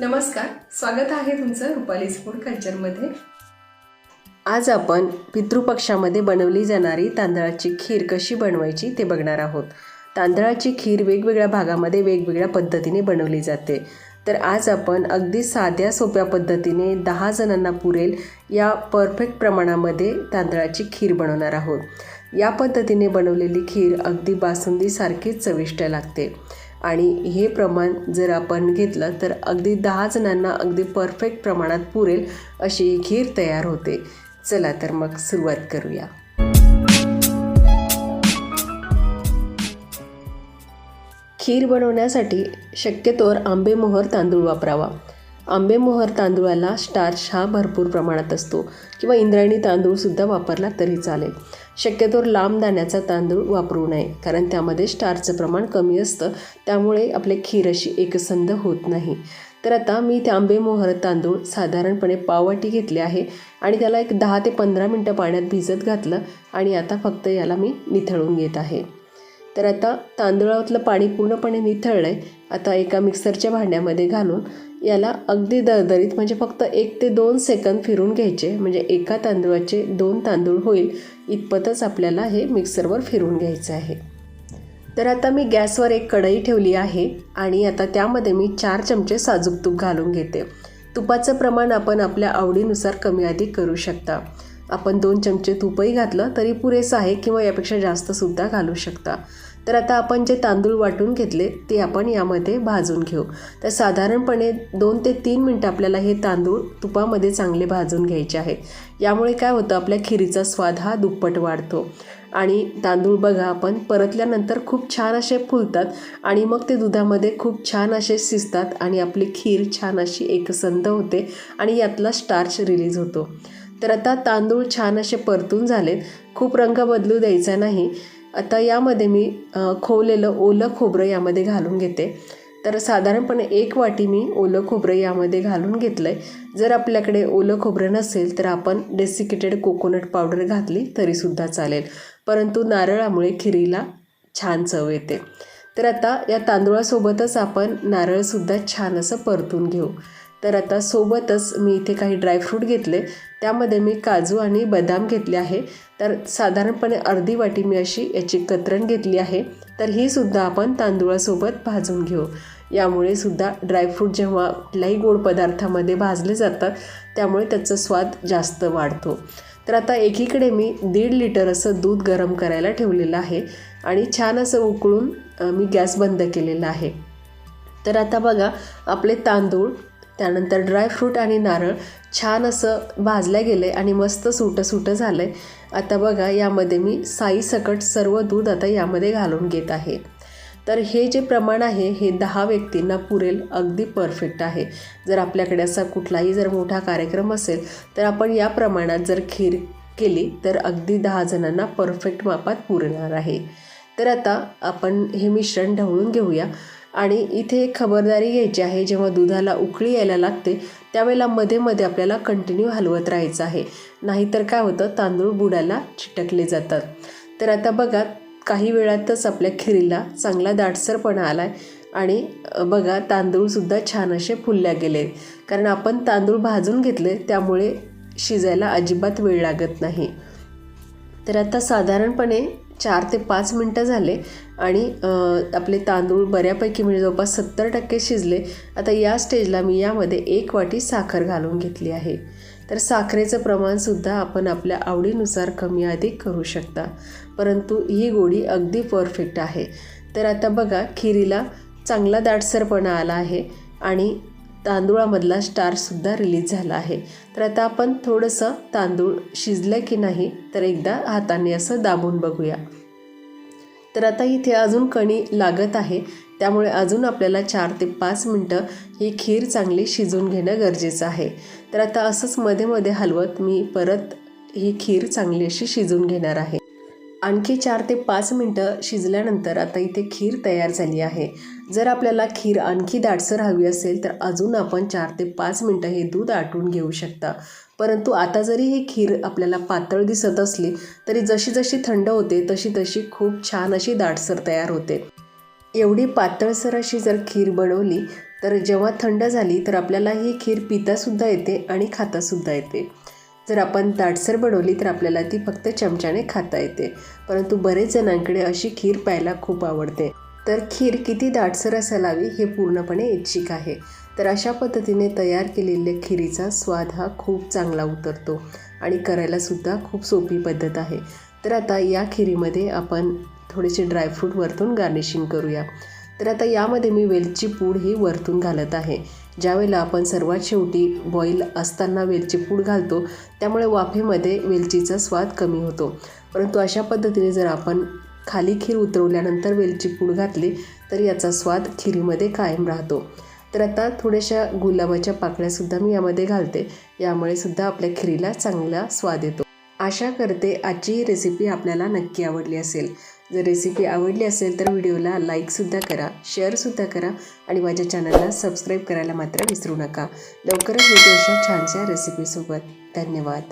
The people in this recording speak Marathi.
नमस्कार स्वागत आहे तुमचं रुपालीज फूड कल्चरमध्ये. आज आपण पितृपक्षामध्ये बनवली जाणारी तांदळाची खीर कशी बनवायची ते बघणार आहोत. तांदळाची खीर वेगवेगळ्या भागामध्ये वेगवेगळ्या पद्धतीने बनवली जाते. तर आज आपण अगदी साध्या सोप्या पद्धतीने दहा जणांना पुरेल या परफेक्ट प्रमाणामध्ये तांदळाची खीर बनवणार आहोत. या पद्धतीने बनवलेली खीर अगदी बासुंदीसारखीच चविष्ट लागते. आणि हे प्रमाण जर आपण घेतलं तर अगदी दहा जणांना अगदी परफेक्ट प्रमाणात पुरेल अशी ही खीर तयार होते. चला तर मग सुरुवात करूया. खीर बनवण्यासाठी शक्यतोवर आंबेमोहर तांदूळ वापरावा. आंबेमोहर तांदूळाला स्टार्च हा भरपूर प्रमाणात असतो किंवा इंद्रायणी तांदूळसुद्धा वापरला तरी चालेल. शक्यतोवर लांब दाण्याचा तांदूळ वापरू नये कारण त्यामध्ये स्टार्चचं प्रमाण कमी असतं त्यामुळे आपले खीर अशी एकसंध होत नाही. तर आता मी ते आंबेमोहर तांदूळ साधारणपणे पाववाटी घेतले आहे आणि त्याला एक दहा ते पंधरा मिनटं पाण्यात भिजत घातलं आणि आता फक्त याला मी निथळून घेत आहे. तर आता तांदूळातलं पाणी पूर्णपणे निथळलं आहे आता एका मिक्सरच्या भांड्यामध्ये घालून याला अगदी दरदरीत म्हणजे फक्त एक ते दोन सेकंद फिरून घ्यायचे म्हणजे एका तांदूळाचे दोन तांदूळ होईल इतपतच आपल्याला हे मिक्सरवर फिरून घ्यायचं आहे. तर आता मी गॅसवर एक कढई ठेवली आहे आणि आता त्यामध्ये मी चार चमचे साजूक तूप घालून घेते. तुपाचं प्रमाण आपण आपल्या आवडीनुसार कमी अधिक करू शकता. आपण दोन चमचे तूपही घातलं तरी पुरेसं आहे किंवा यापेक्षा जास्तसुद्धा घालू शकता. तर आता आपण जे तांदूळ वाटून घेतले ते आपण यामध्ये भाजून घेऊ. तर साधारणपणे दोन ते तीन मिनटं आपल्याला हे तांदूळ तुपामध्ये चांगले भाजून घ्यायचे आहे. यामुळे काय होतं आपल्या खिरीचा स्वाद हा दुप्पट वाढतो. आणि तांदूळ बघा आपण परतल्यानंतर खूप छान असे फुलतात आणि मग ते दुधामध्ये खूप छान असे शिजतात आणि आपली खीर छान अशी एकसंध होते आणि यातला स्टार्च रिलीज होतो. तर आता तांदूळ छान असे परतून झालेत. खूप रंग बदलू द्यायचा नाही. आता यामध्ये मी खोवलेलं ओलं खोबरं यामध्ये घालून घेते. तर साधारणपणे एक वाटी मी ओलं खोबरं यामध्ये घालून घेतलं आहे जर आपल्याकडे ओलं खोबरं नसेल तर आपण डेसिकेटेड कोकोनट पावडर घातली तरीसुद्धा चालेल. परंतु नारळामुळे खिरीला छान चव येते. तर आता या तांदूळासोबतच आपण नारळसुद्धा छान असं परतून घेऊ. तर आता सोबतच मी इथे काही ड्रायफ्रूट घेतले. त्यामध्ये मी काजू आणि बदाम घेतले आहे. तर साधारणपणे अर्धी वाटी मी अशी याची कतरण घेतली आहे. तर ही सुद्धा आपण तांदूळासोबत भाजून घेऊ. यामुळे सुद्धा ड्रायफ्रूट जेव्हा कुठल्याही गोड पदार्थामध्ये भाजले जातात त्यामुळे त्याचा स्वाद जास्त वाढतो. तर आता एकीकडे मी दीड लिटर असं दूध गरम करायला ठेवलेलं आहे आणि छान असं उकळून मी गॅस बंद केलेला आहे. तर आता बघा आपले तांदूळ त्यानंतर ड्रायफ्रूट आणि नारळ छान असं भाजल्या गेले आणि मस्त सुटं सुटं झालं आहे आता बघा यामध्ये मी साई सकट सर्व दूध आता यामध्ये घालून घेत आहे. तर हे जे प्रमाण आहे हे दहा व्यक्तींना पुरेल अगदी परफेक्ट आहे. जर आपल्याकडे असा कुठलाही जर मोठा कार्यक्रम असेल तर आपण या प्रमाणात जर खीर केली तर अगदी दहा जणांना परफेक्ट मापात पुरणार आहे. तर आता आपण हे मिश्रण ढवळून घेऊया. आणि इथे एक खबरदारी घ्यायची आहे जेव्हा दुधाला उकळी यायला लागते त्यावेळेला मध्ये मध्ये आपल्याला कंटिन्यू हलवत राहायचं आहे. नाहीतर काय होतं तांदूळ बुडाला चिटकले जातात. तर आता बघा काही वेळातच आपल्या खिरीला चांगला दाटसरपणा आला आहे आणि बघा तांदूळसुद्धा छान असे फुलल्या गेले कारण आपण तांदूळ भाजून घेतले त्यामुळे शिजायला अजिबात वेळ लागत नाही. तर आता साधारणपणे चार ते पाच मिनटं झाले आणि आपले तांदूळ बऱ्यापैकी म्हणजे जवळपास सत्तर टक्के शिजले. आता या स्टेजला मी यामध्ये एक वाटी साखर घालून घेतली आहे. तर साखरेचं प्रमाणसुद्धा आपण आपल्या आवडीनुसार कमी अधिक करू शकता. परंतु ही गोडी अगदी परफेक्ट आहे. तर आता बघा खिरीला चांगला दाटसरपणा आला आहे आणि तांदूळामधला स्टारसुद्धा रिलीज झाला आहे. तर आता आपण थोडंसं तांदूळ शिजलं की नाही तर एकदा हाताने असं दाबून बघूया. तर आता इथे अजून कणी लागत आहे. त्यामुळे अजून आपल्याला चार ते पाच मिनटं ही खीर चांगली शिजून घेणं गरजेचं आहे. तर आता असंच मध्ये मध्ये हलवत मी परत ही खीर चांगली अशी शिजून घेणार आहे. आणखी चार ते पाच मिनटं शिजल्यानंतर आता इथे खीर तयार झाली आहे. जर आपल्याला खीर आणखी दाटसर हवी असेल तर अजून आपण चार ते पाच मिनटं हे दूध आटून घेऊ शकता. परंतु आता जरी ही खीर आपल्याला पातळ दिसत असली तरी जशी जशी थंड होते तशी तशी खूप छान अशी दाटसर तयार होते. एवढी पातळसर अशी जर खीर बनवली तर जेव्हा थंड झाली तर आपल्याला ही खीर पितासुद्धा येते आणि खातासुद्धा येते. जर आपण दाटसर बनवली तर आपल्याला ती फक्त चमच्याने खाता येते. परंतु बरेच जणांकडे अशी खीर प्यायला खूप आवडते. तर खीर किती दाटसर असावी हे पूर्णपणे इच्छिक आहे. तर अशा पद्धतीने तयार केलेल्या खिरीचा स्वाद हा खूप चांगला उतरतो आणि करायलासुद्धा खूप सोपी पद्धत आहे. तर आता या खिरीमध्ये आपण थोडेसे ड्रायफ्रूट वरतून गार्निशिंग करूया. तर आता यामध्ये मी वेलची पूड ही वरतून घालत आहे. ज्यावेळेला आपण सर्वात शेवटी बॉईल असताना वेलची पूड घालतो त्यामुळे वाफेमध्ये वेलचीचा स्वाद कमी होतो. परंतु अशा पद्धतीने जर आपण खाली खीर उतरवल्यानंतर वेलची पूड घातली तर याचा स्वाद खिरीमध्ये कायम राहतो. तर आता थोड्याशा गुलाबाच्या पाकळ्यासुद्धा मी यामध्ये घालते. यामुळे सुद्धा आपल्या खिरीला चांगला स्वाद येतो. आशा करते आजची ही रेसिपी आपल्याला नक्की आवडली असेल. जर रेसिपी आवडली असेल तर व्हिडिओला लाईकसुद्धा करा शेअरसुद्धा करा आणि माझ्या चॅनलला सबस्क्राईब करायला मात्र विसरू नका. लवकरच भेटू अशा छानशा रेसिपीसोबत धन्यवाद.